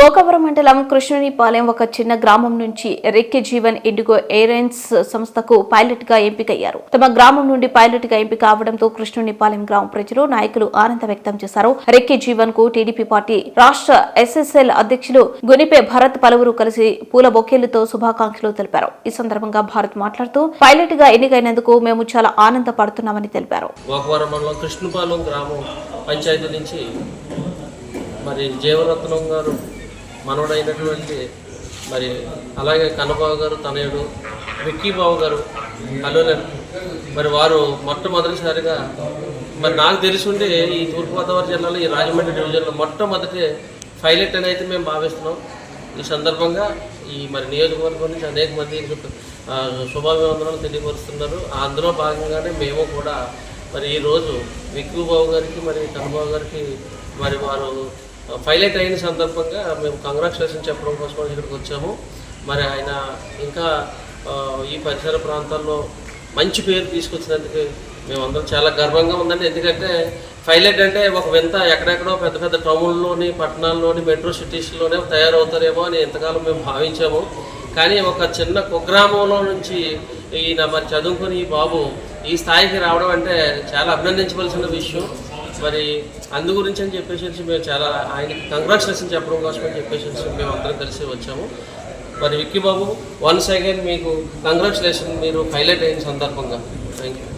గోకవరం మండలం కృష్ణునిపాలెం ఒక చిన్న గ్రామం నుంచి రెక్కి జీవన్ ఇండిగో ఎయిర్లైన్స్ సంస్థకు పైలట్గా ఎంపికయ్యారు. తమ గ్రామం నుండి పైలట్గా ఎంపిక అవడంతో కృష్ణునిపాలెం గ్రామ ప్రజలు నాయకులు ఆనందం వ్యక్తం చేశారు. రెక్కి జీవన్కు టీడీపీ పార్టీ రాష్ట్ర ఎస్ఎస్ఎల్ అధ్యక్షులు గునిపే భరత్ పలువురు కలిసి పూల బొకేలతో శుభాకాంక్షలు తెలిపారు. ఈ సందర్భంగా భారత్ మాట్లాడుతూ పైలట్గా ఎన్నికైనందుకు మేము చాలా ఆనందపడుతున్నామని తెలిపారు. కృష్ణపాలెం గ్రామం పంచాయతీ నుంచి మరి జీవరత్నం గారు మనవడైనటువంటి మరి అలాగే కన్నబాబు గారు తనయుడు విక్కీబాబు గారు అల్లులన్ మరి వారు మొట్టమొదటిసారిగా మరి నాకు తెలిసి ఉంటే ఈ తూర్పుగోదావరి జిల్లాలో ఈ రాజమండ్రి డివిజన్లో మొట్టమొదటి పైలట్ అని అయితే మేము భావిస్తున్నాం. ఈ సందర్భంగా ఈ మరి నియోజకవర్గం నుంచి అనేక మంది ఆ, శుభాభివందనాలు తెలియపరుస్తున్నారు. అందులో భాగంగానే మేము కూడా మరి ఈరోజు విక్కు బాబు గారికి మరి కన్నబాబు గారికి మరి వారు పైలట్ అయిన సందర్భంగా. మేము కంగ్రాచులేషన్ చెప్పడం కోసం ఇక్కడికి వచ్చాము. మరి ఆయన ఇంకా ఈ పరిసర ప్రాంతాల్లో మంచి పేరు తీసుకొచ్చినందుకు మేమందరం చాలా గర్వంగా ఉందండి. ఎందుకంటే పైలట్ అంటే ఒక వింత ఎక్కడెక్కడో పెద్ద పెద్ద టౌన్లోని పట్టణాల్లోని మెట్రో సిటీస్లోనే తయారవుతారేమో అని ఎంతకాలం మేము భావించాము. కానీ ఒక చిన్న కుగ్రామంలో నుంచి ఈయన మరి చదువుకుని ఈ బాబు ఈ స్థాయికి రావడం అంటే చాలా అభినందించవలసిన విషయం. మరి అందు గురించి అని చెప్పేసి మేము చాలా ఆయనకి కంగ్రాచులేషన్ చెప్పడం కోసం అని చెప్పేసి మేము అందరం కలిసి వచ్చాము. మరి విక్కీ బాబు వన్స్ అగైన్ మీకు కంగ్రాచులేషన్ మీరు హైలైట్ అయిన సందర్భంగా. Thank you